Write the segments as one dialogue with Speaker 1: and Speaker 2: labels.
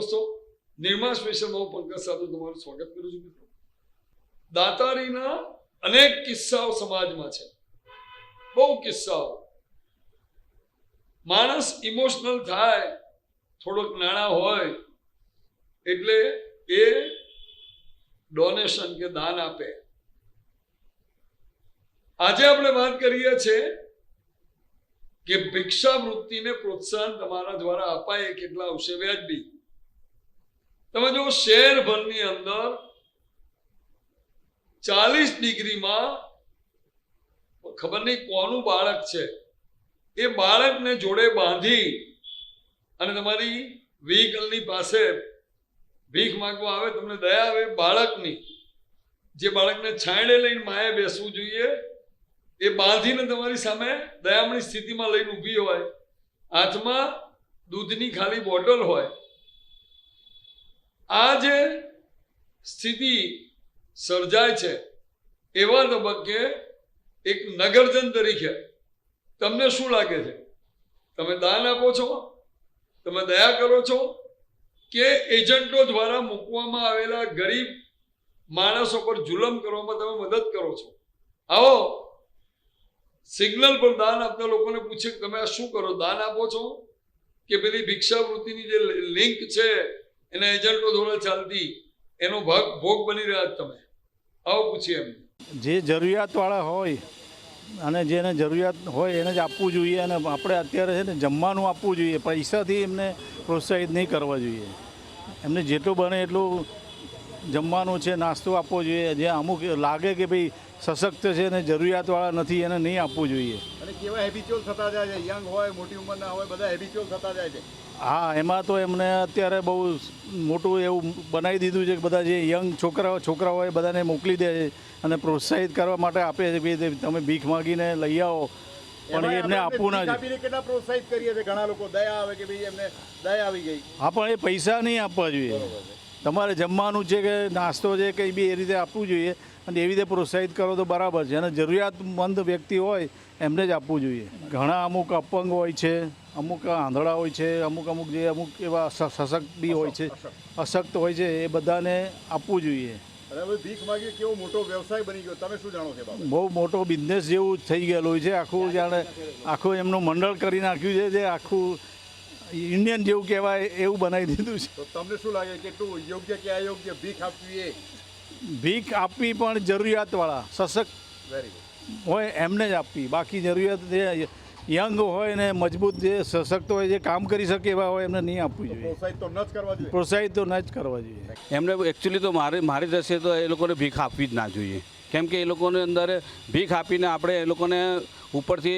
Speaker 1: દોસ્તો નિર્મા સ્પેશલમાં પંકજ સાધુ તમારું સ્વાગત કરું છું મિત્રો. દાતારીના અનેક કિસ્સાઓ સમાજમાં છે. બહુ કિસ્સાઓ. માણસ ઇમોશનલ થાય, થોડોક નાણાં હોય, એટલે એ ડોનેશન કે દાન આપે. આજે આપણે વાત કરીએ છીએ કે ભિક્ષાવૃત્તિને પ્રોત્સાહન તમારા દ્વારા અપાય કેટલા આવશે વ્યાજબી. તમે જો શહેરભરની અંદર ચાલીસ ડિગ્રીમાં, ખબર નહીં કોનું બાળક છે, એ બાળકને જોડે બાંધી અને તમારી વ્હીકલની પાસે ભીખ માંગવા આવે, તમને દયા આવે, બાળકની, જે બાળકને છાંયડે લઈને માએ બેસવું જોઈએ, એ બાંધીને તમારી સામે દયામણી સ્થિતિમાં લઈને ઊભી હોય. હાથમાં દૂધની ખાલી બોટલ હોય. આ જે સ્થિતિ સર્જાય છે, એવા તબક્કે એક નગરજન તરીકે તમને શું લાગે છે? તમે દાન આપો છો? તમે દયા કરો છો? કે એજન્ટો દ્વારા મૂકવામાં આવેલા ગરીબ માણસો પર જુલમ કરવામાં તમે મદદ કરો છો? આવો, સિગ્નલ પર દાન આપતા લોકોને પૂછે તમે આ શું કરો? દાન આપો છો? કે પેલી ભિક્ષાવૃત્તિની જે લિંક છે એના એજન્ટો દ્વારા ચાલતી, એનો ભાગ, ભોગ બની રહ્યા તમે. આવું પૂછીએ એમ
Speaker 2: જે જરૂરિયાતવાળા હોય, અને જેને જરૂરિયાત હોય એને જ આપવું જોઈએ, અને આપણે અત્યારે છે ને જમવાનું આપવું જોઈએ, પૈસાથી એમને પ્રોત્સાહિત નહીં કરવા જોઈએ. એમને જેટલું બને એટલું જમવાનું છે, નાસ્તો આપવો જોઈએ, જે અમુક લાગે કે ભાઈ સશક્ત છે અને જરૂરિયાતવાળા નથી એને નહીં આપવું જોઈએ.
Speaker 3: અને કેવા હેબિચ્યુઅલ થતા જાય છે? યંગ હોય મોટી ઉંમરના હોય બધા હેબિચ્યુઅલ થતા જાય છે.
Speaker 2: હા એમાં તો એમને અત્યારે બહુ મોટું એવું બનાવી દીધું છે કે બધા જે યંગ છોકરાઓ છોકરાઓ હોય બધાને મોકલી દે છે અને પ્રોત્સાહિત કરવા માટે આપે છે કે તમે ભીખ માગીને લઈ આવો. પણ એમને આપવું ના જોઈએ
Speaker 3: કેટલા પ્રોત્સાહિત કરીએ છીએ? ઘણા લોકો દયા આવે કે ભાઈ એમને દયા આવી ગઈ.
Speaker 2: હા પણ એ પૈસા નહીં આપવા જોઈએ. તમારે જમવાનું છે કે નાસ્તો છે કંઈ બી એ રીતે આપવું જોઈએ અને એવી રીતે પ્રોત્સાહિત કરો તો બરાબર છે. અને જરૂરિયાતમંદ વ્યક્તિ હોય એમને જ આપવું જોઈએ. ઘણા અમુક અપંગ હોય છે અમુક આંધળા હોય છે અમુક અમુક જે અમુક એવા સશક્ત બી હોય છે અશક્ત હોય છે એ બધાને આપવું જોઈએ.
Speaker 3: ભીખ માગી કેવો મોટો વ્યવસાય બની ગયો તમે શું જાણો છો
Speaker 2: બહુ મોટો બિઝનેસ જેવું થઈ ગયેલું છે. આખું જાણે આખું એમનું મંડળ કરી નાખ્યું છે જે આખું ઇન્ડિયન જેવું કહેવાય એવું બનાવી દીધું છે.
Speaker 3: તો તમને શું લાગે કેટલું યોગ્ય કે અયોગ્ય ભીખ આપવી એ?
Speaker 2: ભીખ આપવી પણ જરૂરિયાતવાળા સશક્ત
Speaker 3: વેરી ગુડ
Speaker 2: હોય એમને જ આપવી. બાકી જરૂરિયાત જે યંગ હોય ને મજબૂત જે સશક્ત હોય જે કામ કરી શકે એવા હોય એમને નહીં આપવું જોઈએ.
Speaker 3: પ્રોત્સાહિત તો ન જ કરવા જોઈએ.
Speaker 2: પ્રોત્સાહિત તો ન જ કરવા જોઈએ.
Speaker 4: એમને એકચ્યુઅલી તો મારી મારી દ્રષ્ટિએ તો એ લોકોને ભીખ આપવી જ ના જોઈએ. કેમ કે એ લોકોને અંદર ભીખ આપીને આપણે એ લોકોને ઉપરથી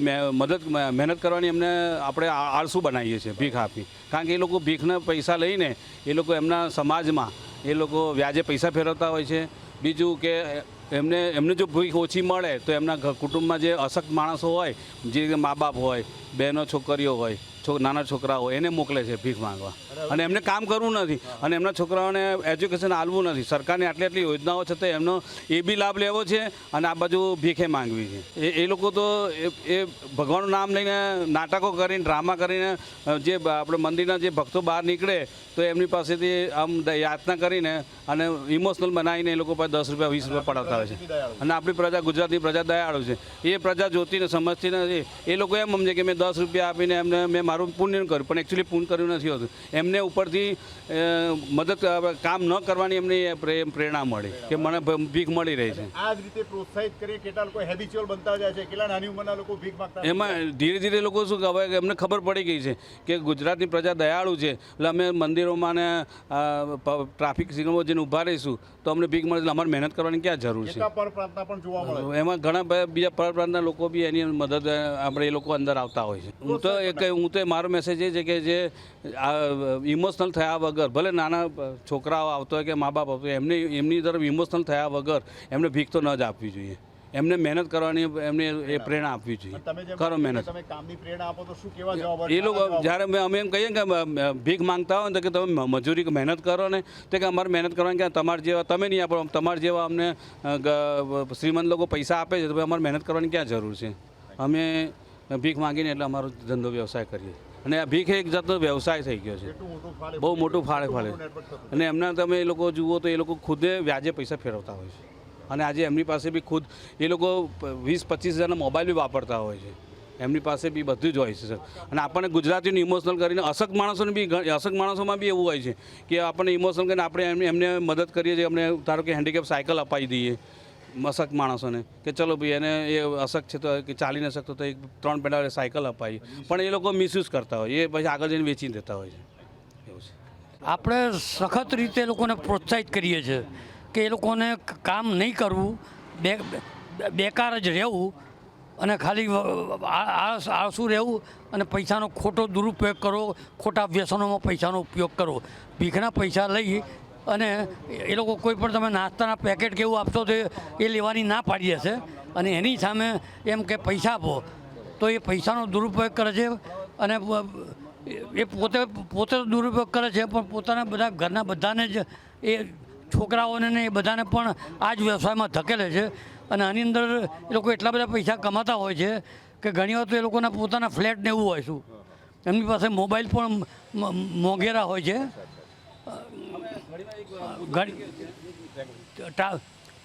Speaker 4: મે- મદદ મહેનત કરવાની એમને આપણે આળસું બનાવીએ છીએ ભીખ આપી. કારણ કે એ લોકો ભીખના પૈસા લઈને, એ લોકો એમના સમાજમાં, એ લોકો વ્યાજે પૈસા ફેરવતા હોય છે. બીજું કે એમને એમને જો ભીખ ઓછી મળે, તો એમના કુટુંબમાં જે અશક્ત માણસો હોય, જે મા બાપ હોય, બહેનો, છોકરીઓ હોય નાના છોકરાઓ એને મોકલે છે ભીખ માંગવા. અને એમને કામ કરવું નથી. અને એમના છોકરાઓને એજ્યુકેશન આલવું નથી. સરકારની આટલી આટલી યોજનાઓ છતાં એમનો એ બી લાભ લેવો છે અને આ બાજુ ભીખે માંગવી છે. એ એ લોકો તો એ ભગવાનનું નામ લઈને નાટકો કરીને, ડ્રામા કરીને જે આપણે મંદિરના જે ભક્તો બહાર નીકળે તો એમની પાસેથી આમ યાતના કરીને અને ઇમોશનલ બનાવીને એ લોકો પાસે દસ રૂપિયા, વીસ રૂપિયા પડાવતા હોય છે. અને આપણી પ્રજા ગુજરાતની પ્રજા દયાળુ છે. એ પ્રજા જોતી ને સમજતી નથી એ લોકો એમ સમજે કે મેં દસ રૂપિયા આપીને એમને મેં મારું પુણ્ય કર્યું પણ એકચ્યુઅલી પૂર્ણ કર્યું નથી હોતું. એમને ઉપરથી મદદ કામ ન કરવાની એમને પ્રેરણા મળી કે મને ભીખ મળી રહી છે.
Speaker 3: આ જ રીતે પ્રોત્સાહિત કરીએ કેટલા લોકો હેબિચ્યુઅલ બનતા જાય છે કેટલા નાની ઉંમરના લોકો ભીખ માગતા
Speaker 4: એમાં ધીરે ધીરે લોકો શું કે હવે એમને ખબર પડી ગઈ છે કે ગુજરાતની પ્રજા દયાળુ છે. એટલે અમે મંદિરોમાં ને ટ્રાફિક સિગ્નલો જઈને ઊભા રહીશું તો અમને ભીખ મળે એટલે અમારે મહેનત કરવાની ક્યાં જરૂર છે?
Speaker 3: પણ જોવા મળે
Speaker 4: એમાં ઘણા બીજા પર પ્રાંતના લોકો બી એની મદદ આપણે એ લોકો અંદર આવતા હોય છે. હું તો એક હું તો મારો મેસેજ એ છે કે જે ઇમોશનલ થયા વગર ભલે નાના છોકરાઓ આવતો હોય કે મા બાપ આવતો હોય એમને એમની તરફ ઇમોશનલ થયા વગર એમને ભીખ તો ન જ આપવી જોઈએ. એમને મહેનત કરવાની એમને એ પ્રેરણા આપવી જોઈએ. કરો મહેનત. એ લોકો જ્યારે અમે અમે એમ કહીએ ને કે ભીખ માંગતા હોય ને તો કે તમે મજૂરી મહેનત કરો ને તો કે અમારે મહેનત કરવાની કે તમારા જેવા તમે નહીં આપો તમારા જેવા અમને શ્રીમંત લોકો પૈસા આપે છે તો અમારે મહેનત કરવાની ક્યાં જરૂર છે? અમે ભીખ માંગીને એટલે અમારો ધંધો વ્યવસાય કરીએ. અને આ ભીખ એક જાતનો વ્યવસાય થઈ ગયો છે. બહુ મોટું ફાળે ફાળે. અને એમના તમે એ લોકો જુઓ તો એ લોકો ખુદે વ્યાજે પૈસા ફેરવતા હોય છે. અને આજે એમની પાસે બી ખુદ એ લોકો વીસ, પચીસ હજારના મોબાઈલ બી વાપરતા હોય છે. એમની પાસે બી બધું જ હોય છે, સર. અને આપણને ગુજરાતીનું ઇમોશનલ કરીને અશક્ત માણસોને બી અશક માણસોમાં બી એવું હોય છે કે આપણને ઇમોશનલ કરીને આપણે એમને મદદ કરીએ છીએ અમને ધારો કે હેન્ડીકેપ સાયકલ અપાવી દઈએ. અશક્ત માણસોને કે ચલો ભાઈ એને એ અશક છે તો કે ચાલી ન શકતો તો એક ત્રણ પેડા સાયકલ અપાવી પણ એ લોકો મિસયુઝ કરતા હોય. એ પછી આગળ જઈને વેચી દેતા હોય છે. એવું છે.
Speaker 5: આપણે સખત રીતે લોકોને પ્રોત્સાહિત કરીએ છીએ કે એ લોકોને કામ નહીં કરવું, બે બેકાર જ રહેવું અને ખાલી આળસ આળસું રહેવું અને પૈસાનો ખોટો દુરુપયોગ કરો ખોટા વ્યસનોમાં પૈસાનો ઉપયોગ કરો ભીખના પૈસા લઈ અને એ લોકો કોઈ પણ તમે નાસ્તાના પેકેટ કે એવું આપશો તો એ- લેવાની ના પાડી હશે. અને એની સામે એમ કે પૈસા આપો. તો એ પૈસાનો દુરુપયોગ કરે છે અને એ પોતે પોતે દુરુપયોગ કરે છે, પણ પોતાના બધા ઘરના બધાને જ એ છોકરાઓને ને એ બધાને પણ આ જ વ્યવસાયમાં ધકેલે છે. અને આની અંદર એ લોકો એટલા બધા પૈસા કમાતા હોય છે કે ઘણી વાર તો એ લોકોના પોતાના ફ્લેટ ને એવું હોય શું. એમની પાસે મોબાઈલ પણ મોંઘેરા હોય છે.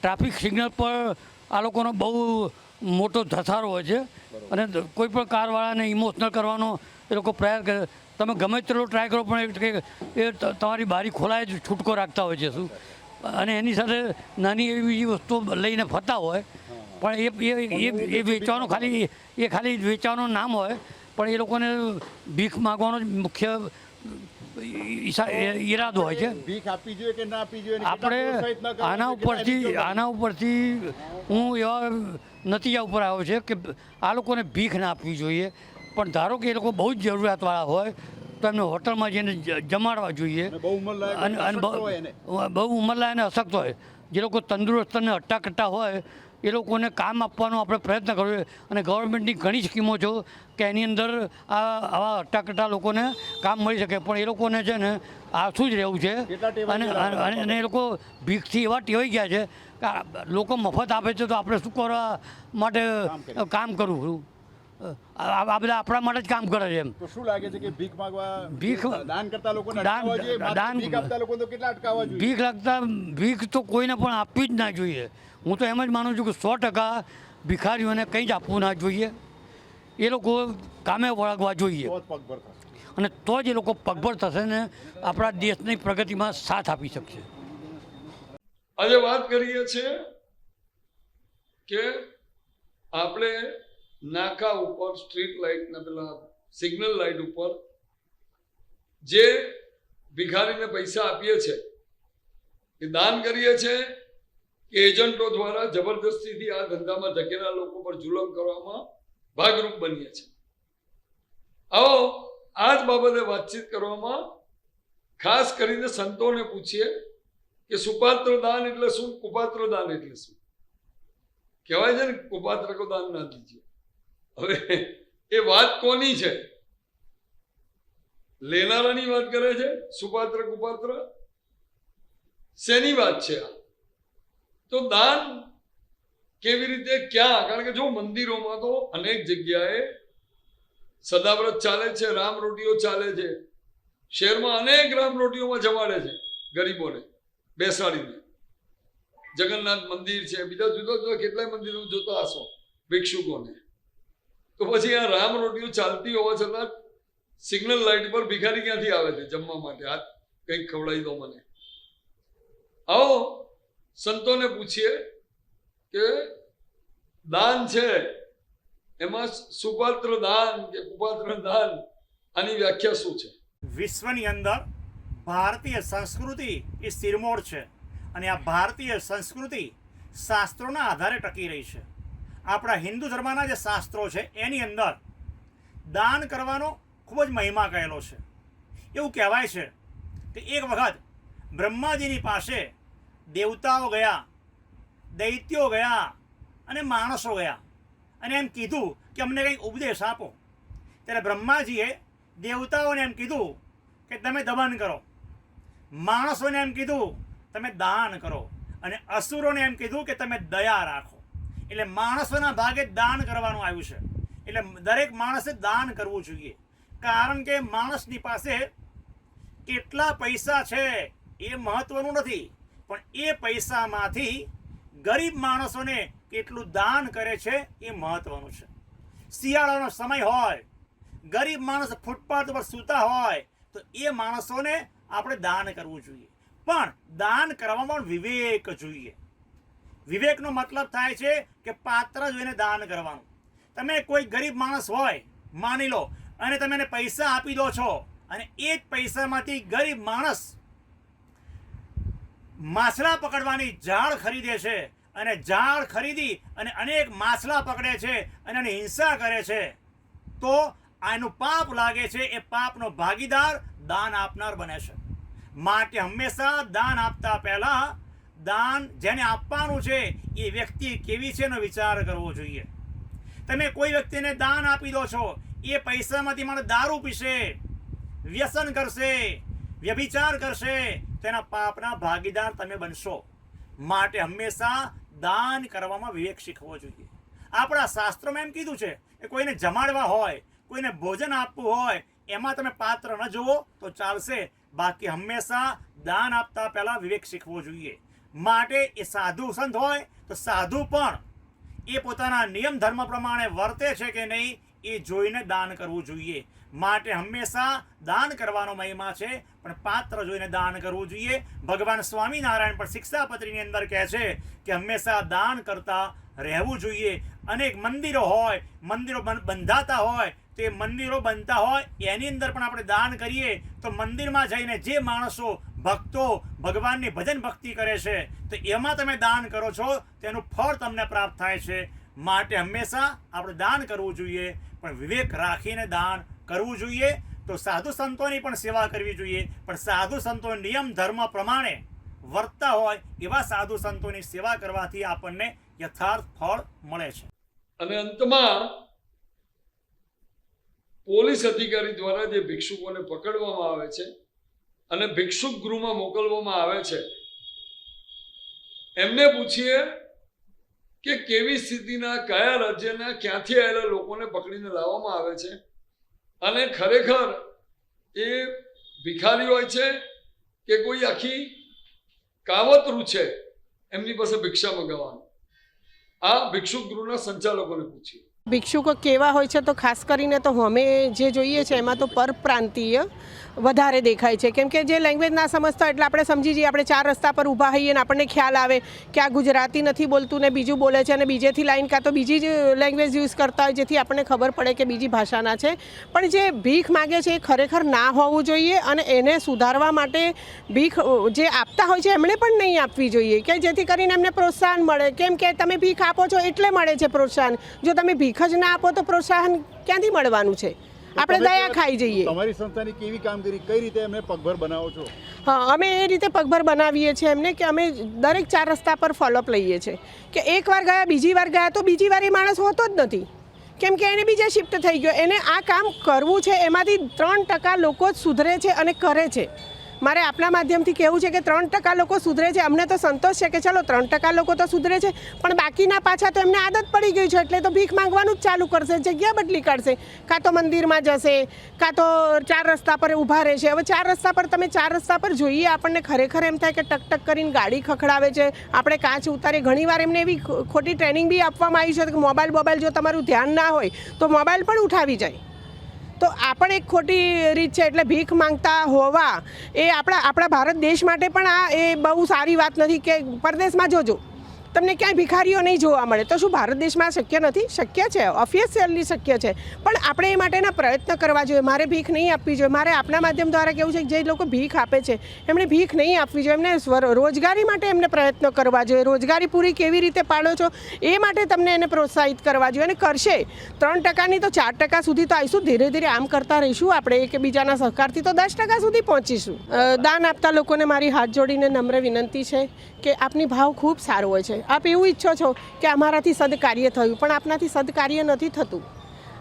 Speaker 5: ટ્રાફિક સિગ્નલ પર આ લોકોનો બહુ મોટો ધસારો હોય છે. અને કોઈ પણ કારવાળાને ઇમોશનલ કરવાનો એ લોકો પ્રયાસ કરે. તમે ગમે તેટલો ટ્રાય કરો, પણ એ તમારી બારી ખોલાય જ, છૂટકો રાખતા હોય છે શું? અને એની સાથે નાની એવી બીજી વસ્તુ લઈને ફરતા હોય, પણ એ એ વેચવાનું ખાલી, એ ખાલી વેચવાનું નામ હોય, પણ એ લોકોને ભીખ માગવાનો જ મુખ્ય ઈરાદો હોય છે.
Speaker 3: ભીખ જોઈએ કે ના જોઈએ
Speaker 5: આપણે આના ઉપરથી આના ઉપરથી હું એવા નતીજા ઉપર આવ્યો છે કે આ લોકોને ભીખ ના આપવી જોઈએ. પણ ધારો કે એ લોકો બહુ જ જરૂરિયાતવાળા હોય તો એમને હોટલમાં જઈને જમાડવા જોઈએ.
Speaker 3: અને બહુ
Speaker 5: અને
Speaker 3: અશક્ત હોય
Speaker 5: જે લોકો તંદુરસ્ત અને હટ્ટાકટ્ટા હોય એ લોકોને કામ આપવાનો આપણે પ્રયત્ન કરવો જોઈએ અને ગવર્મેન્ટની ઘણી સ્કીમો છે કે એની અંદર આ આવા અટકટા લોકોને કામ મળી શકે. પણ એ લોકોને છે ને આસું જ રહેવું છે. અને અને અને એ લોકો ભીખથી એવા ટેવાઈ ગયા છે કે લોકો મફત આપે છે તો આપણે શું કરવા માટે કામ કરવું? આ બધા આપણા માટે જ કામ કરે છે એમ.
Speaker 3: તો શું લાગે છે કે ભીખ માંગવા
Speaker 5: ભીખ-
Speaker 3: દાન કરતા લોકોને
Speaker 5: દાન-
Speaker 3: ભીખ આપતા લોકોને તો કેટલા અટકાવવા જોઈએ?
Speaker 5: ભીખ લાગતા ભીખ તો કોઈને પણ આપવી જ ના જોઈએ. હું તો એમ જ માનું છું કે સો ટકા ભિખારીઓને કંઈ જ આપવું ના જોઈએ. એ લોકો કામે વળગવા જોઈએ. અને તો જ એ લોકો પગભર થશે ને આપણા દેશની પ્રગતિમાં સાથ આપી શકશે.
Speaker 1: આજે વાત કરીએ છીએ કે આપણે નાકા ઉપર સ્ટ્રીટ લાઇટના પેલા સિગ્નલ લાઇટ ઉપર જે ભિખારીને પૈસા આપીએ છે, એ દાન કરીએ છીએ કે એજન્ટો દ્વારા જબરદસ્તીથી આ ધંધામાં ધકેલા લોકો પર જુલમ કરવામાં ભાગરૂપ બનીએ છીએ આવો, આ જ બાબતે વાતચીત કરવામાં ખાસ કરીને સંતોને પૂછીએ કે સુપાત્ર દાન એટલે શું? કુપાત્ર દાન એટલે શું? કહેવાય છે ને કુપાત્ર કો દાન ના દીજીએ. હવે એ વાત કોની છે? લેનારાની વાત કરે છે? સુપાત્ર, કુપાત્ર? શેની વાત છે આ? તો દાન કેવી રીતે, ક્યાં? કારણ કે જો મંદિરોમાં તો અનેક જગ્યાએ સદાવ્રત ચાલે છે, રામ રોટીઓ ચાલે છે. શહેરમાં અનેક રામ રોટીઓમાં જમાડે છે ગરીબોને, બેસાડીને. જગન્નાથ મંદિર છે, બીજા જુદા જુદા કેટલાય મંદિરો જોતા હશો, ભિક્ષુકોને. તો પછી આ રામ રોટીઓ ચાલતી હોવા છતાં સિગ્નલ લાઇટ પર ભિખારી ક્યાંથી આવે છે જમવા માટે? આ કંઈક ખવડાવી દો મને. આવો, સંતોને પૂછીએ કે દાન છે? એમાં સુપાત્ર દાન કે કુપાત્ર દાન? આની વ્યાખ્યા શું છે?
Speaker 6: વિશ્વની અંદર ભારતીય સંસ્કૃતિ એ સિરમોર છે અને આ ભારતીય સંસ્કૃતિ શાસ્ત્રોના આધારે ટકી રહી છે. આપણા હિન્દુ ધર્મના જે શાસ્ત્રો છે, એની અંદર દાન કરવાનો ખૂબ જ મહિમા કહેલો છે. એવું કહેવાય છે કે એક વખત બ્રહ્માજીની પાસે દેવતાઓ ગયા, દૈત્યો ગયા અને માણસો ગયા અને એમ કીધું કે અમને કંઈક ઉપદેશ આપો. ત્યારે બ્રહ્માજીએ દેવતાઓને એમ કીધું કે તમે દમન કરો. માણસોને એમ કીધું, તમે દાન કરો. અને અસુરોને એમ કીધું કે તમે દયા રાખો. એટલે માણસોના ભાગે દાન કરવાનું આવ્યું છે. એટલે દરેક માણસે દાન કરવું જોઈએ. કારણ કે માણસની પાસે કેટલા પૈસા છે એ મહત્વનું નથી. પણ એ પૈસામાંથી ગરીબ માણસોને કેટલું દાન કરે છે એ મહત્વનું છે. શિયાળાનો સમય હોય, ગરીબ માણસ ફૂટપાથ ઉપર સૂતા હોય, તો એ માણસોને આપણે દાન કરવું જોઈએ. પણ દાન કરવામાં વિવેક જોઈએ. વિવેકનો મતલબ થાય છે કે પાત્ર જોઈને દાન કરવાનું. તમે કોઈ ગરીબ માણસ હોય, માની લો, અને તમે એને પૈસા આપી દો છો, અને એ જ પૈસામાંથી ગરીબ માણસ માછલા પકડવાની ઝાડ ખરીદે છે, અને ઝાડ ખરીદી અને અનેક માછલા પકડે છે, અને એની હિંસા કરે છે, તો આનું પાપ લાગે છે, એ પાપનો ભાગીદાર દાન આપનાર બને છે. માટે હંમેશા દાન આપતા પહેલા દાન જેને આપવાનું છે, એ વ્યક્તિ કેવી છે એનો વિચાર કરવો જોઈએ. તમે કોઈ વ્યક્તિને દાન આપી દો છો, એ પૈસામાંથી મને દારૂ પીશે, વ્યસન કરશે, વ્યભિચાર કરશે તેના પાપના ભાગીદાર તમે બનશો. માટે હંમેશા દાન કરવામાં વિવેક શીખવો જોઈએ. આપણા શાસ્ત્રોમાં એમ કીધું છે કે કોઈને જમાડવા હોય, કોઈને ભોજન આપવું હોય, એમાં તમે પાત્ર ન જુઓ તો ચાલશે. બાકી હંમેશા દાન આપતા પહેલાં વિવેક શીખવો જોઈએ. માટે એ સાધુ સંત હોય તો સાધુ પણ એ પોતાના નિયમ ધર્મ પ્રમાણે વર્તે છે કે નહીં એ જોઈને દાન કરવું જોઈએ. માટે હંમેશા દાન કરવાનો મહિમા છે, પણ પાત્ર જોઈને દાન કરવું જોઈએ. ભગવાન સ્વામિનારાયણ પણ શિક્ષાપત્રીની અંદર કહે છે કે હંમેશા દાન કરતા રહેવું જોઈએ. અનેક મંદિરો હોય, મંદિરો બંધાતા હોય તે મંદિરો બનતા હોય, એની અંદર પણ આપણે દાન કરીએ, તો મંદિરમાં જઈને જે માણસો ભક્તો ભગવાનની ભજન ભક્તિ કરે છે, તો એમાં તમે દાન કરો છો, તેનું ફળ તમને પ્રાપ્ત થાય છે. માટે હંમેશા આપણે દાન કરવું જોઈએ, પણ વિવેક રાખીને દાન કરવું જોઈએ. તો સાધુ સંતોની પણ સેવા કરવી જોઈએ, પણ સાધુ સંતો નિયમ ધર્મ પ્રમાણે વર્તતા હોય, એવા સાધુ સંતોની સેવા કરવાથી આપણને યથાર્થ ફળ મળે છે.
Speaker 1: અને અંતમાં પોલીસ અધિકારી દ્વારા જે ભિક્ષુકોને પકડવામાં આવે છે અને ભિક્ષુક ગૃહમાં મોકલવામાં આવે છે, એમને પૂછીએ કે કેવી સ્થિતિના, કયા રાજ્યના, ક્યાંથી આવેલા લોકોને પકડીને લાવવામાં આવે છે? અને ખરેખર એ ભિખારી હોય છે કે કોઈ આખી કાવતરું છે એમની પાસે ભિક્ષા મગાવવાનું? આ ભિક્ષુક ગૃહના સંચાલકોને પૂછ્યું
Speaker 7: ભિક્ષુકો કેવા હોય છે તો ખાસ કરીને તો અમે જે જોઈએ છે એમાં તો પરપ્રાંતીય વધારે દેખાય છે. કેમ કે જે લેંગ્વેજ ના સમજતા એટલે આપણે સમજી જઈએ, આપણે ચાર રસ્તા પર ઊભા હોઈએ ને આપણને ખ્યાલ આવે કે આ ગુજરાતી નથી બોલતું ને બીજું બોલે છે અને બીજેથી લાઈન કાં તો બીજી જ લેંગ્વેજ યુઝ કરતા હોય જેથી આપણને ખબર પડે કે બીજી ભાષાના છે. પણ જે ભીખ માગે છે એ ખરેખર ના હોવું જોઈએ અને એને સુધારવા માટે ભીખ જે આપતા હોય છે એમણે પણ નહીં આપવી જોઈએ. કે જેથી કરીને એમને પ્રોત્સાહન મળે. કેમ કે તમે ભીખ આપો છો એટલે મળે છે પ્રોત્સાહન. જો તમે ભીખ જ ના આપો તો પ્રોત્સાહન ક્યાંથી મળવાનું છે? આપણે દયા ખાઈ જઈએ.
Speaker 3: તમારી સંસ્થાની કેવી કામગીરી કઈ રીતે એમને પગભર બનાવો છો?
Speaker 7: હા અમે એ રીતે પગભર બનાવીએ છીએ એમને કે અમે દરેક ચાર રસ્તા પર ફોલોઅપ લઈએ છીએ. કે એકવાર ગયા બીજી વાર ગયા તો બીજી વાર એ માણસ હોતો જ નથી. કેમ કે એને બીજે શિફ્ટ થઈ ગયો. એને આ કામ કરવું છે એમાંથી ત્રણ ટકા લોકો જ સુધરે છે અને કરે છે. મારે આપના માધ્યમથી કહેવું છે કે ત્રણ ટકા લોકો સુધરે છે. અમને તો સંતોષ છે કે ચલો, ત્રણ ટકા લોકો તો સુધરે છે, પણ બાકીના પાછા તો એમને આદત પડી ગઈ છે એટલે તો ભીખ માંગવાનું જ ચાલુ કરશે, જગ્યા બદલી કાઢશે. કાં તો મંદિરમાં જશે, કાં તો ચાર રસ્તા પર ઊભા રહેશે. હવે ચાર રસ્તા પર, તમે ચાર રસ્તા પર જોઈએ, આપણને ખરેખર એમ થાય કે ટક ટક કરીને ગાડી ખખડાવે છે. આપણે કાચ ઉતારી, ઘણીવાર એમને એવી ખોટી ટ્રેનિંગ બી આપવામાં આવી છે કે મોબાઈલ મોબાઈલ જો તમારું ધ્યાન ના હોય, તો મોબાઈલ પણ ઉઠાવી જાય. તો આ પણ એક ખોટી રીત છે એટલે ભીખ માંગતા હોવા એ આપણા આપણા ભારત દેશ માટે પણ આ એ બહુ સારી વાત નથી કે પરદેશમાં જોજો. તમને ક્યાંય ભિખારીઓ નહીં જોવા મળે. તો શું ભારત દેશમાં શક્ય નથી? શક્ય છે. ઓફિશિયલી શક્ય છે. પણ આપણે એ માટેના પ્રયત્ન કરવા જોઈએ. મારે ભીખ નહીં આપવી જોઈએ. મારે આપના માધ્યમ દ્વારા કેવું છે કે જે લોકો ભીખ આપે છે, એમણે ભીખ નહીં આપવી જોઈએ. એમને રોજગારી માટે એમને પ્રયત્ન કરવા જોઈએ. રોજગારી પૂરી કેવી રીતે પાડો છો, એ માટે તમને એને પ્રોત્સાહિત કરવા જોઈએ. અને કરશે. ત્રણ ટકાની તો ચાર ટકા સુધી તો આવીશું. ધીરે ધીરે આમ કરતા રહીશું. આપણે એકબીજાના સહકારથી તો દસ ટકા સુધી પહોંચીશું. દાન આપતા લોકોને મારી હાથ જોડીને નમ્ર વિનંતી છે કે આપની ભાવ ખૂબ સારો હોય છે. આપ એવું ઈચ્છો છો કે અમારાથી સદકાર્ય થયું, પણ આપનાથી સદકાર્ય નથી થતું.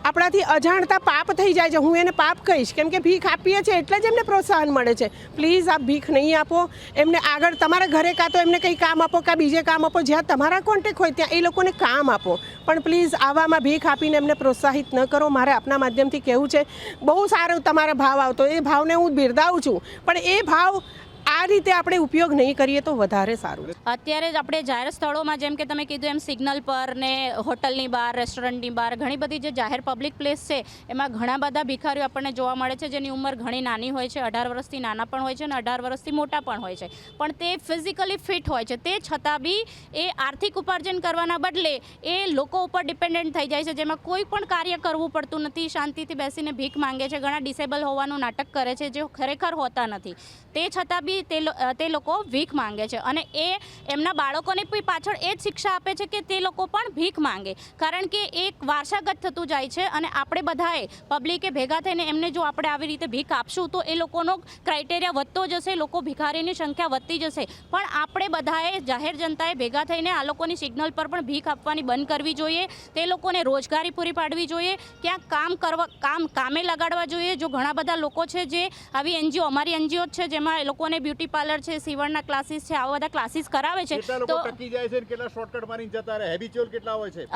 Speaker 7: આપણાથી અજાણતા પાપ થઈ જાય છે, હું એને પાપ કહીશ, કેમ કે ભીખ આપીએ છીએ એટલે જ એમને પ્રોત્સાહન મળે છે. પ્લીઝ આપ ભીખ નહીં આપો, એમને આગળ તમારા ઘરે કાં તો એમને કંઈ કામ આપો, કાં બીજે કામ આપો, જ્યાં તમારા કોન્ટેક હોય ત્યાં એ લોકોને કામ આપો. પણ પ્લીઝ આવામાં ભીખ આપીને એમને પ્રોત્સાહિત ન કરો, મારે આપના માધ્યમથી કહેવું છે, બહુ સારો તમારા ભાવ આવતો, એ ભાવને હું બિરદાવું છું. પણ એ ભાવ આ રીતે આપણે ઉપયોગ નહીં કરીએ તો વધારે સારું.
Speaker 8: અત્યારે જ આપણે જાહેર સ્થળોમાં જેમ કે તમે કીધું એમ સિગ્નલ પર ને હોટલની બહાર, રેસ્ટોરન્ટની બહાર, ઘણી બધી જે જાહેર પબ્લિક પ્લેસ છે, એમાં ઘણા બધા ભિખારીઓ આપણને જોવા મળે છે, જેની ઉંમર ઘણી નાની હોય છે, અઢાર વર્ષથી નાના પણ હોય છે અને અઢાર વર્ષથી મોટા પણ હોય છે. પણ તે ફિઝિકલી ફિટ હોય છે, તે છતાં બી એ આર્થિક ઉપાર્જન કરવાના બદલે એ લોકો ઉપર ડિપેન્ડન્ટ થઈ જાય છે, જેમાં કોઈ પણ કાર્ય કરવું પડતું નથી, શાંતિથી બેસીને ભીખ માંગે છે, ઘણા ડિસેબલ હોવાનું નાટક કરે છે, જે ખરેખર હોતા નથી. તે છતાં બી તે તે લોકો ભીખ માંગે છે. અને એ એમના બાળકોને બી પાછળ એ જ શિક્ષા આપે છે કે તે લોકો પણ ભીખ માંગે. કારણ કે એક વારસાગત થતું જાય છે અને આપણે બધાએ પબ્લિકે ભેગા થઈને એમને જો આપણે આવી રીતે ભીખ આપશું તો એ લોકોનો ક્રાઇટેરિયા વધતો જશે, લોકો ભિખારીની સંખ્યા વધતી જશે. પણ આપણે બધાએ, જાહેર જનતાએ ભેગા થઈને આ લોકોની સિગ્નલ પર પણ ભીખ આપવાની બંધ કરવી જોઈએ. તે લોકોને રોજગારી પૂરી પાડવી જોઈએ. ક્યાંક કામ કરવા, કામ કામે લગાડવા જોઈએ. જો ઘણા બધા લોકો છે જે, આવી એનજીઓ અમારી એનજીઓ છે જેમાં એ લોકોને બ્યુટી પાર્લર છે સીવણના ક્લાસીસ છે આવા બધા ક્લાસીસ કરાવે છે
Speaker 3: તો ટકી જાય છે કેટલા શોર્ટકટ મારીને જતા રહે? હેબિચ્યુઅલ કેટલા હોય છે?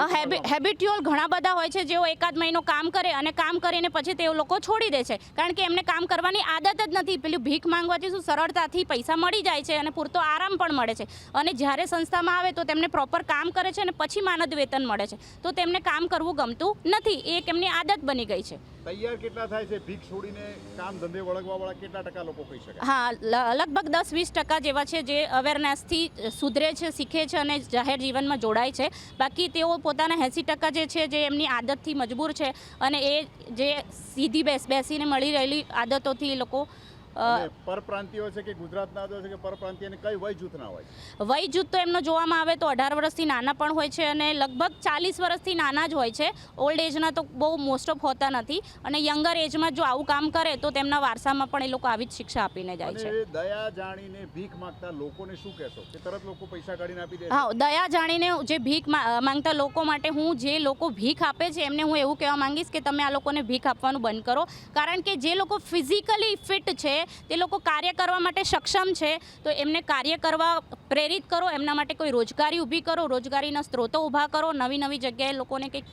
Speaker 8: હેબિટ્યુઅલ ઘણા બધા હોય છે જેઓ એકાદ મહિનો કામ કરે અને કામ કરીને પછી તેઓ લોકો છોડી દે છે. કારણ કે એમને કામ કરવાની આદત જ નથી. પેલું ભીખ માંગવાથી શું સરળતાથી પૈસા મળી જાય છે અને પૂરતો આરામ પણ મળે છે. અને જ્યારે સંસ્થામાં આવે તો તેમને પ્રોપર કામ કરે છે અને પછી માનદ વેતન મળે છે. તો તેમને કામ કરવું ગમતું નથી. એ એક એમની આદત બની ગઈ છે.
Speaker 3: તૈયાર કેટલા થાય છે? ભીખ છોડીને કામ ધંધે વળગવા વાળા કેટલા ટકા લોકો કહી શકે?
Speaker 8: હા લગભગ દસ વીસ ટકા જેવા છે જે અવેરનેસથી સુધરે છે, શીખે છે અને જાહેર જીવનમાં જોડાય છે. બાકી તેઓ પોતાના એંસી ટકા જે છે, જે એમની આદતથી મજબૂર છે અને એ જે સીધી બેસ, બેસીને મળી રહેલી આદતોથી એ લોકો
Speaker 3: પરપ્રાંતિયો છે કે ગુજરાતના છે કે પરપ્રાંતિયને કઈ વય જૂથના હોય?
Speaker 8: વય જૂથ તો એમનો જોવામાં આવે તો અઢાર વર્ષથી નાના પણ હોય છે અને લગભગ ચાલીસ વર્ષથી નાના જ હોય છે. ઓલ્ડ એજના તો બહુ મોસ્ટ ઓફ હોતા નથી અને યંગર એજમાં જો આવું કામ કરે તો તેમના વારસામાં પણ એ લોકો આવી જ શિક્ષા આપીને જાય છે.
Speaker 3: દયા જાણીને ભીખ માંગતા લોકોને શું કહેશો? કે તરત લોકો પૈસા કાઢીને આપી દે
Speaker 8: હા દયા જાણીને જે ભીખ માંગતા લોકો માટે હું જે લોકો ભીખ આપે છે એમને હું એવું કહેવા માંગીશ કે તમે આ લોકોને ભીખ આપવાનું બંધ કરો. કારણ કે જે લોકો ફિઝિકલી ફિટ છે તે લોકો કાર્ય કરવા માટે સક્ષમ છે તો એમને કાર્ય કરવા પ્રેરિત કરો એમના માટે કોઈ રોજગારી ઊભી કરો રોજગારીના સ્ત્રોતો ઊભા કરો નવી નવી જગ્યાએ લોકોને કંઈક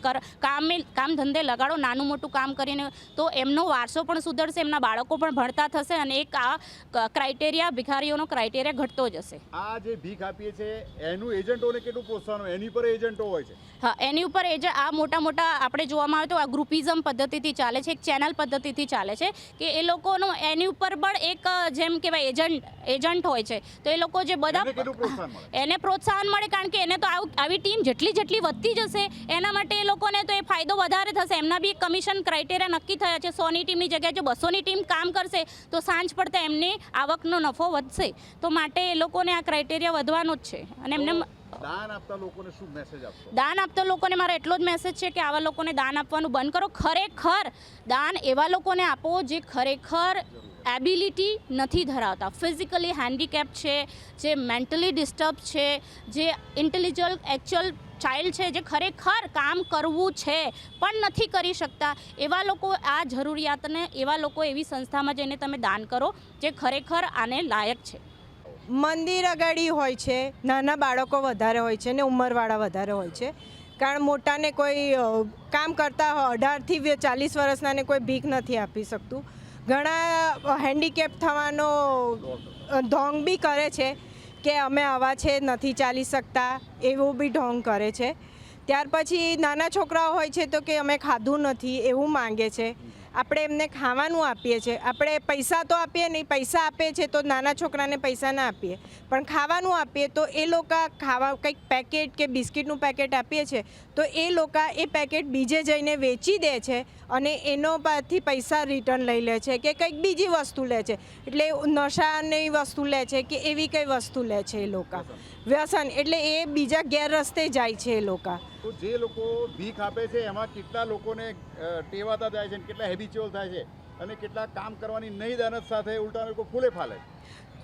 Speaker 8: કામે કામ ધંધે લગાડો નાનું મોટું કામ કરીને તો એમનો વારસો પણ સુધરશે એમના બાળકો પણ ભણતા થશે અને એક આ ક્રાઇટેરિયા ભિખારીઓનો ક્રાઇટેરિયા ઘટતો જશે.
Speaker 3: આ જે ભીખ આપીએ છે એનું એજન્ટોને કેટલું પ્રોત્સાહન એની પર એજન્ટો હોય છે.
Speaker 8: હા એની ઉપર એજ આ મોટા મોટા આપણે જોવામાં આવે તો આ ગ્રુપિઝમ પદ્ધતિથી ચાલે છે એક ચેનલ પદ્ધતિથી ચાલે છે કે એ લોકોનો એની ઉપર પણ એક જેમ કહેવાય એજન્ટ એજન્ટ હોય છે. તો એ લોકો જે બધા એને પ્રોત્સાહન મળે? કારણ કે એને તો આવું- આવી ટીમ જેટલી જેટલી વધતી જશે એના માટે એ લોકોને તો એ ફાયદો વધારે થશે. એમના બી કમિશન ક્રાઇટેરિયા નક્કી થયા છે. સોની ટીમની જગ્યાએ જો બસોની ટીમ કામ કરશે તો સાંજ પડતા એમની આવકનો નફો વધશે. તો માટે એ લોકોને આ ક્રાઇટેરિયા વધવાનો જ છે. અને એમને
Speaker 3: દાન આપતા લોકોને શું મેસેજ આપશો?
Speaker 8: દાન આપતા લોકોને મારો એટલો જ મેસેજ છે કે આવા લોકોને દાન આપવાનું બંધ કરો. ખરેખર દાન એવા લોકોને આપો જે ખરેખર એબિલિટી નથી ધરાવતા. ફિઝિકલી હેન્ડીકેપ છે, જે મેન્ટલી ડિસ્ટર્બ છે, જે ઇન્ટેલિજન્ટ એકચ્યુઅલ ચાઇલ્ડ છે, જે ખરેખર કામ કરવું છે, પણ નથી કરી શકતા. એવા લોકો આ જરૂરિયાતને, એવા લોકો એવી સંસ્થામાં જઈને તમે દાન કરો, જે ખરેખર આને લાયક છે.
Speaker 9: મંદિર અગાડી હોય છે, નાના બાળકો વધારે હોય છે ને ઉંમરવાળા વધારે હોય છે. કારણ મોટાને કોઈ કામ કરતા અઢારથી ચાલીસ વર્ષનાને કોઈ ભીખ નથી આપી શકતું. ઘણા હેન્ડીકેપ થવાનો ઢોંગ બી કરે છે કે અમે આવા છે, નથી ચાલી શકતા, એવું બી ઢોંગ કરે છે. ત્યાર પછી નાના છોકરાઓ હોય છે તો કે અમે ખાધું નથી, એવું માંગે છે. આપણે એમને ખાવાનું આપીએ છીએ. આપણે પૈસા તો આપીએ નહીં, પૈસા આપીએ છીએ તો નાના છોકરાને પૈસા ના આપીએ. પણ ખાવાનું આપીએ તો એ લોકો ખાવા કંઈક પેકેટ કે બિસ્કિટનું પેકેટ આપીએ છીએ તો એ લોકો એ પેકેટ બીજે જઈને વેચી દે છે અને એનો પરથી પૈસા રિટર્ન લઈ લે છે કે કંઈક બીજી વસ્તુ લે છે. એટલે નશાની વસ્તુ લે છે કે એવી કઈ વસ્તુ લે છે એ લોકો. વ્યસન, એટલે એ બીજા ગેરરસ્તે જાય છે એ લોકો.
Speaker 3: તો જે લોકો ભીખ આપે છે એમાં કેટલા લોકોને ટેવાતા જાય છે કેટલા હેબિચ્યુઅલ થાય છે અને કેટલા કામ કરવાની નહીં દાનત સાથે ઉલટા લોકો ફૂલે ફાલે.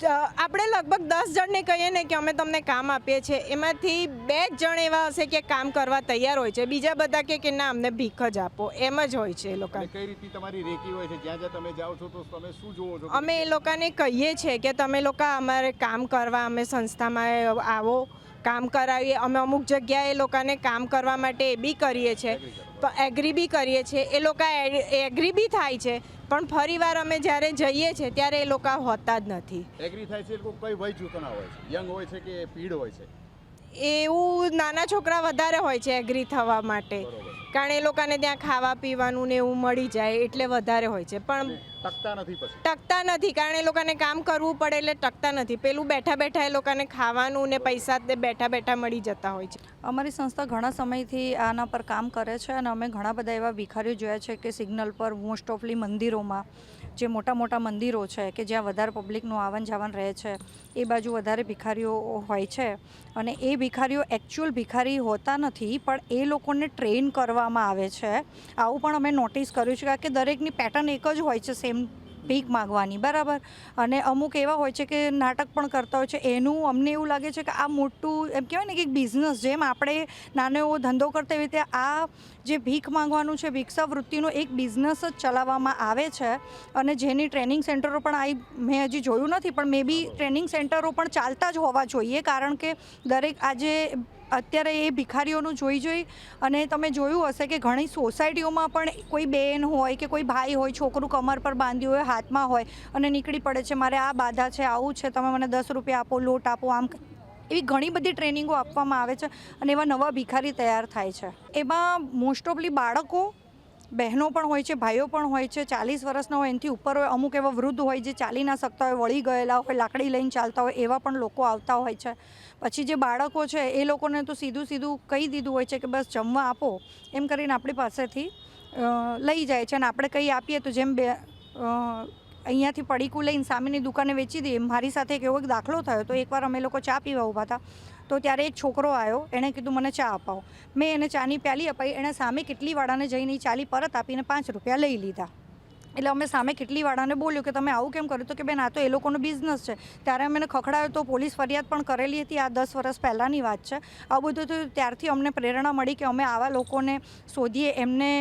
Speaker 9: આપણે લગભગ દસ જણને કહીએ ને કે અમે તમને કામ આપીએ છીએ. એમાંથી બે જ જણ એવા હશે કે કામ કરવા તૈયાર હોય છે. બીજા બધા કે કે ના અમને ભીખ જ આપો. એમ જ હોય છે એ લોકો
Speaker 3: કઈ રીતે તમારી રેકી હોય છે? જ્યાં જ્યાં તમે જાઓ છો તો તમે શું જોવો છો?
Speaker 9: અમે એ લોકોને કહીએ છીએ કે તમે લોકો અમારે કામ કરવા અમે સંસ્થામાં આવો. કામ કરાવીએ. અમે અમુક જગ્યાએ એ લોકોને કામ કરવા માટે એ બી કરીએ છીએ એગ્રી બી કરીએ છીએ એ લોકો એગ્રી બી થાય છે. પણ ફરીવાર અમે જ્યારે જઈએ છીએ ત્યારે એ લોકો હોતા જ નથી.
Speaker 3: એગ્રી થાય છે એ લોકો કઈ વય જૂથના હોય છે. યંગ હોય છે કે પીડ હોય છે?
Speaker 9: એવું નાના છોકરા વધારે હોય છે એગ્રી થવા માટે. કારણ એ લોકોને ત્યાં ખાવા પીવાનું ને એવું મળી જાય એટલે વધારે હોય છે. પણ
Speaker 3: ટકતા નથી પછી?
Speaker 9: ટકતા નથી કારણ એ લોકોને કામ કરવું પડે એટલે ટકતા નથી. પેલું બેઠા બેઠા એ લોકોને ખાવાનું ને પૈસા તે બેઠા બેઠા મળી જતા હોય છે.
Speaker 10: અમારી સંસ્થા ઘણા સમયથી આના પર કામ કરે છે અને અમે ઘણા બધા એવા ભિખારીઓ જોયા છે કે સિગ્નલ પર મોસ્ટ ઓફલી મંદિરોમાં જે મોટા મોટા મંદિરો છે કે જ્યાં વધારે પબ્લિકનું આવન જાવન રહે છે, એ બાજુ વધારે ભિખારીઓ હોય છે. અને એ ભિખારીઓ એકચ્યુઅલ ભિખારી હોતા નથી, પણ એ લોકોને ટ્રેન કરવામાં આવે છે. આવું પણ અમે નોટિસ કર્યું છે કારણ કે દરેકની પેટર્ન એક જ હોય છે સેમ ભીખ માગવાની, બરાબર? અને અમુક એવા હોય છે કે નાટક પણ કરતા હોય છે. એનું અમને એવું લાગે છે કે આ મોટું, એમ કહેવાય ને કે બિઝનેસ જેમ આપણે નાનો એવો ધંધો કરતા એવી રીતે આ જે ભીખ માંગવાનું છે ભિક્ષા વૃત્તિનો એક બિઝનેસ જ ચલાવવામાં આવે છે. અને જેની ટ્રેનિંગ સેન્ટરો પણ આ મેં હજી જોયું નથી, પણ મે બી ટ્રેનિંગ સેન્ટરો પણ ચાલતા જ હોવા જોઈએ. કારણ કે દરેક આજે અત્યારે એ ભિખારીઓનું જોઈ જોઈ અને તમે જોયું હશે કે ઘણી સોસાયટીઓમાં પણ કોઈ બેન હોય કે કોઈ ભાઈ હોય, છોકરું કમર પર બાંધ્યું હોય, હાથમાં હોય અને નીકળી પડે છે, મારે આ બાધા છે, આવું છે, તમે મને દસ રૂપિયા આપો, લોટ આપો, આમ એવી ઘણી બધી ટ્રેનિંગો આપવામાં આવે છે અને એવા નવા ભિખારી તૈયાર થાય છે. એમાં મોસ્ટ ઓફલી બાળકો બહેનો પણ હોય છે, ભાઈઓ પણ હોય છે, ચાલીસ વર્ષના હોય, એનાથી ઉપર હોય, અમુક એવા વૃદ્ધ હોય જે ચાલી ના શકતા હોય, વળી ગયેલા હોય, લાકડી લઈને ચાલતા હોય, એવા પણ લોકો આવતા હોય છે. પછી જે બાળકો છે, એ લોકોને તો સીધું સીધું કહી દીધું હોય છે કે બસ જમવા આપો, એમ કરીને આપણી પાસેથી લઈ જાય છે અને આપણે કંઈ આપીએ તો જેમ બે અહીંયાથી પડીકું લઈને સામેની દુકાને વેચી દઈએ, મારી સાથે એક એવો એક દાખલો થયો તો એકવાર અમે લોકો ચા પીવા ઊભા હતા. તો ત્યારે એક છોકરો આવ્યો એણે કીધું, મને ચા અપાવો. મેં એને ચાની પ્યાલી અપાઈ, એણે સામે કેટલી વાળાને જઈને ચાલી પરત આપીને પાંચ રૂપિયા લઈ લીધા. એટલે અમે સામે કેટલી વાળાને બોલ્યું કે તમે આવું કેમ કર્યું? તો કે બેન આ તો એ લોકોનો બિઝનેસ છે. ત્યારે અમે ખખડાયો તો પોલીસ ફરિયાદ પણ કરેલી હતી. આ દસ વર્ષ પહેલાંની વાત છે. આ બધું તો ત્યારથી અમને પ્રેરણા મળી કે અમે આવા લોકોને શોધીએ એમને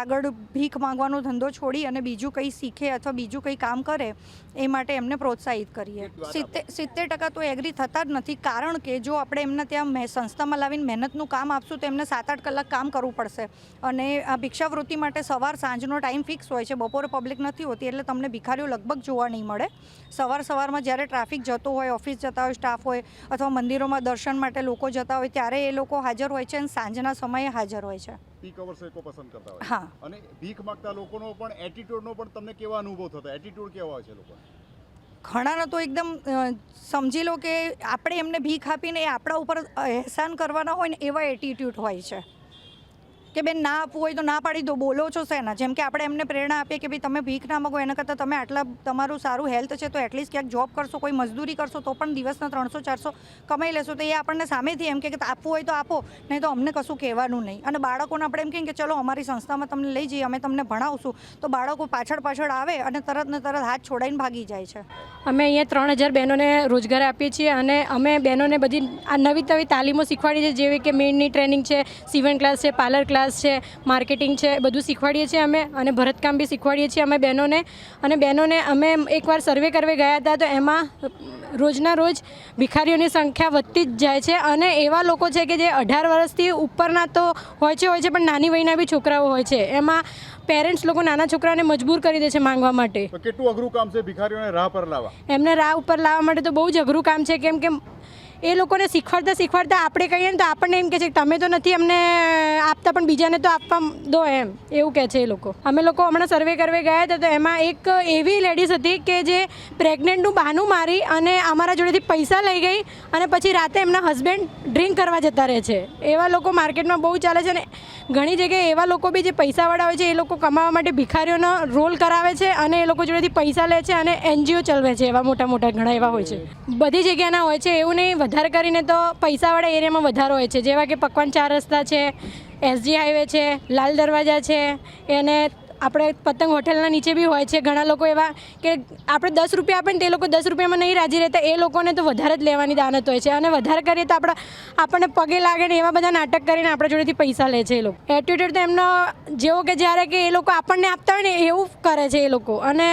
Speaker 10: આગળ ભીખ માંગવાનો ધંધો છોડી અને બીજું કંઈ શીખે અથવા બીજું કંઈ કામ કરે એ માટે એમને પ્રોત્સાહિત કરીએ. સિત્તેર સિત્તેર ટકા તો એગ્રી થતા જ નથી. કારણ કે જો આપણે એમને ત્યાં સંસ્થામાં લાવીને મહેનતનું કામ આપશું તો એમને સાત આઠ કલાક કામ કરવું પડશે. અને આ ભિક્ષાવૃત્તિ માટે સવાર સાંજનો ટાઈમ ફિક્સ હોય છે. બપોરે પબ્લિક નથી હોતી એટલે તમને ભિખારીઓ લગભગ જોવા નહીં મળે. સવાર સવારમાં જ્યારે ટ્રાફિક જતો હોય ઓફિસ જતા હોય સ્ટાફ હોય અથવા મંદિરોમાં દર્શન માટે લોકો જતા હોય ત્યારે એ લોકો હાજર હોય છે અને સાંજના સમયે હાજર હોય છે.
Speaker 3: પીક અવર્સ લોકો પસંદ કરતા હોય.
Speaker 10: હા.
Speaker 3: અને ભીખ માંગતા લોકોનો પણ એટીટ્યુડનો પણ તમને કેવા અનુભવ થતો એટીટ્યુડ કેવા હોય છે લોકો
Speaker 10: ઘણાનો તો એકદમ સમજી લો કે આપણે એમને ભીખ આપીને એ આપણા ઉપર અહેસાન કરવાના હોય ને એવા એટીટ્યૂડ હોય છે. કે બેન, ના આપવું હોય તો ના પાડી દો, બોલો છો શેના? જેમ કે આપણે એમને પ્રેરણા આપીએ કે ભાઈ તમે ભીખ ના માગો, એના કરતાં તમે આટલા, તમારું સારું હેલ્થ છે, તો એટલીસ્ટ ક્યાંક જોબ કરશો, કોઈ મજદૂરી કરશો, તો પણ દિવસના ત્રણસો, ચારસો કમાઈ લેશો. તો એ આપણને સામેથી એમ કે આપવું હોય તો આપો, નહીં તો અમને કશું કહેવાનું નહીં. અને બાળકોને આપણે એમ કહીએ કે ચલો, અમારી સંસ્થામાં તમને લઈ જઈએ, અમે તમને ભણાવશું. તો બાળકો પાછળ પાછળ આવે અને તરત ને તરત હાથ છોડાઈને ભાગી જાય છે.
Speaker 11: અમે અહીંયા ત્રણ હજાર બહેનોને રોજગાર આપીએ છીએ અને અમે બહેનોને બધી આ નવી નવી તાલીમો શીખવાડી છીએ. જેવી કે મેડની ટ્રેનિંગ છે સીવન ક્લાસ છે પાર્લર ક્લાસ છે માર્કેટિંગ છે બધું શીખવાડીએ છીએ અમે અને ભરતકામ બી શીખવાડીએ છીએ અમે બહેનોને. અને બહેનોને અમે એકવાર સર્વે કરવા ગયા હતા તો એમાં રોજના રોજ ભિખારીઓની સંખ્યા વધતી જ જાય છે અને એવા લોકો છે કે જે અઢાર વર્ષથી ઉપરના તો હોય છે હોય છે પણ નાની વયના બી છોકરાઓ હોય છે. એમાં પેરેન્ટ્સ લોકો નાના છોકરાને મજબૂર કરી દે છે માંગવા માટે.
Speaker 3: કેટલું અઘરું કામ છે ભિખારીઓને રાહ પર લાવવા?
Speaker 11: એમને રાહ ઉપર લાવવા માટે તો બહુ જ અઘરું કામ છે કેમ કે એ લોકોને શીખવાડતા શીખવાડતા આપણે કહીએ ને તો આપણને એમ કહે છે તમે તો નથી અમને આપતા, પણ બીજાને તો આપવા દો એમ. એવું કહે છે એ લોકો. અમે લોકો હમણાં સર્વે કરવે ગયા હતા તો એમાં એક એવી લેડીઝ હતી કે જે પ્રેગ્નન્ટનું બહાનું મારી અને અમારા જોડેથી પૈસા લઈ ગઈ અને પછી રાતે એમના હસબન્ડ ડ્રિંક કરવા જતા રહે છે. એવા લોકો માર્કેટમાં બહુ ચાલે છે ને ઘણી જગ્યાએ એવા લોકો બી જે પૈસાવાળા હોય છે, એ લોકો કમાવા માટે ભિખારીઓનો રોલ કરાવે છે અને એ લોકો જોડેથી પૈસા લે છે અને એનજીઓ ચલાવે છે એવા મોટા મોટા ઘણા એવા હોય છે. બધી જગ્યાના હોય છે, એવું નહીં વધારે કરીને તો પૈસાવાળા એરિયામાં વધારે હોય છે. જેવા કે પકવાન ચાર રસ્તા છે એસજી હાઈવે છે, લાલ દરવાજા છે, એને આપણે પતંગ હોટલના નીચે બી હોય છે. ઘણા લોકો એવા કે આપણે દસ રૂપિયા આપે ને તે લોકો દસ રૂપિયામાં નહીં રાજી રહેતા. એ લોકોને તો વધારે જ લેવાની દાનત હોય છે. અને વધારે કરીએ તો આપણા, આપણને પગે લાગે ને એવા બધા નાટક કરીને આપણા જોડેથી પૈસા લે છે એ લોકો. એટીટ્યુડ તો એમનો જેવો કે જ્યારે કે એ લોકો આપણને આપતા હોય ને એવું કરે છે એ લોકો. અને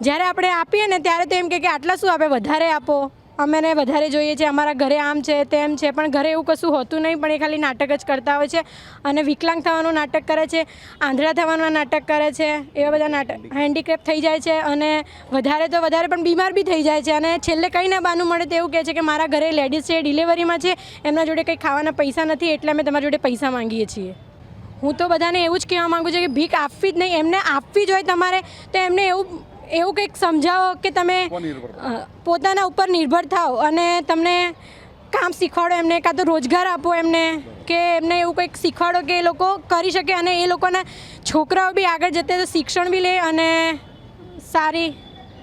Speaker 11: જ્યારે આપણે આપીએ ને ત્યારે તો એમ કે આટલા શું આપે? વધારે આપો. અમને વધારે જોઈએ છે અમારા ઘરે આમ છે તેમ છે પણ ઘરે એવું કશું હોતું નહીં પણ એ ખાલી નાટક જ કરતા હોય છે અને વિકલાંગ થવાનું નાટક કરે છે આંધળા થવાનું નાટક કરે છે એવા બધા નાટક હેન્ડીક્રેપ થઈ જાય છે અને વધારે તો વધારે પણ બીમાર બી થઈ જાય છે અને છેલ્લે કંઈ ના બાનું મળે તો એવું કહે છે કે મારા ઘરે લેડીઝ છે ડિલિવરીમાં છે એમના જોડે કંઈ ખાવાના પૈસા નથી એટલે અમે તમારા જોડે પૈસા માંગીએ છીએ. હું તો બધાને એવું જ કહેવા માગું છું કે ભીખ આપવી જ નહીં એમને આપવી જ હોય તમારે તો એમને એવું એવું કંઈક સમજાવો કે તમે પોતાના ઉપર નિર્ભર થાઓ અને તમને કામ શીખવાડો એમને કાં તો રોજગાર આપો એમને કે એમને એવું કંઈક શીખવાડો કે એ લોકો કરી શકે અને એ લોકોના છોકરાઓ બી આગળ જતે તો શિક્ષણ બી લે અને સારી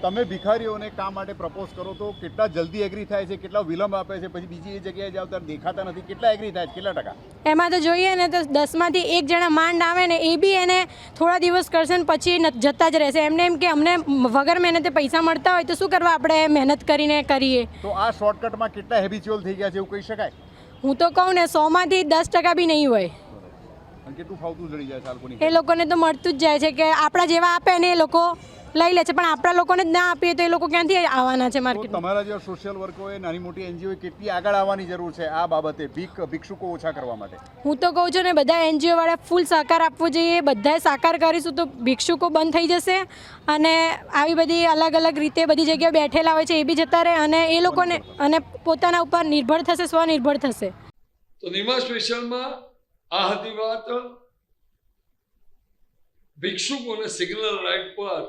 Speaker 3: તમે ભિખારીઓને કામ માટે પ્રપોઝ કરો તો કેટલા જલ્દી એગ્રી થાય છે કેટલા વિલંબ આપે છે પછી બીજી એ જગ્યાએ જાવ ત્યારે દેખાતા નથી. કેટલા એગ્રી થાય છે કેટલા ટકા?
Speaker 11: એમાં તો જોઈએ ને તો દસમાંથી એક જણા માંડ આવે ને એ બી એને થોડા દિવસ કરશે ને પછી જતા જ રહેશે. એમને એમ કે અમને વગર મહેનતે પૈસા મળતા હોય તો શું કરવા આપણે મહેનત કરીને કરીએ?
Speaker 3: તો આ શોર્ટકટમાં કેટલા હેબિચ્યુઅલ થઈ ગયા છે એવું કહી શકાય?
Speaker 11: હું તો કહું ને સોમાંથી દસ ટકા બી નહીં હોય.
Speaker 3: કેટલું ફાવતું જડી જાય છે આ લોકોની
Speaker 11: એ લોકોને તો મળતું જ જાય છે કે આપણા જેવા આપે ને એ લોકો. લઈ લે છે. પણ આપણા લોકોને જ ના આપીએ તો એ લોકો ક્યાંથી આવવાના છે
Speaker 3: માર્કેટ
Speaker 11: માર્કેટમાં?
Speaker 3: તમારા જેવા સોશિયલ વર્કોએ નાની મોટી એનજીઓ કેટલી આગળ આવવાની જરૂર છે આ બાબતે ભીખ ભિક્ષુકો ઓછા કરવા માટે?
Speaker 11: હું તો કહું છું ને બધા એનજીઓ વાળા ફૂલ સહકાર આપવો જોઈએ. બધાએ સાકાર કરીશું તો ભિક્ષુકો બંધ થઈ જશે અને આવી બધી અલગ અલગ રીતે બધી જગ્યાએ બેઠેલા હોય છે એ બી જતા રહે અને એ લોકોને અને પોતાના ઉપર નિર્ભર થશે સ્વનિર્ભર થશે.
Speaker 1: તો નિમા સ્પેશિયલમાં આ હતી વાત ભિક્ષુકોને સિગ્નલ રાઇટ પર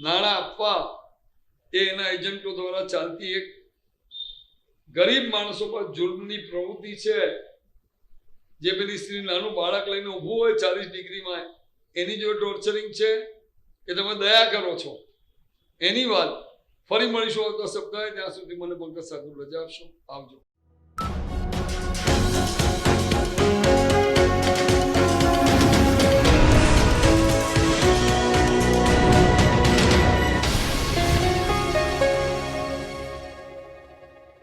Speaker 1: નાણાં આપવા એ એના એજન્ટો દ્વારા ચાલતી એક ગરીબ માણસો પર જુલ્મની પ્રવૃત્તિ છે. જે પેલી સ્ત્રી નાનું બાળક લઈને ઊભું હોય ચાલીસ ડિગ્રીમાં, એની જો ટોર્ચરિંગ છે કે તમે દયા કરો છો? એની વાત ફરી મળીશું આવતા સપ્તાહે, ત્યાં સુધી મને પંકજ સાધુ રજા આપશો. આવજો.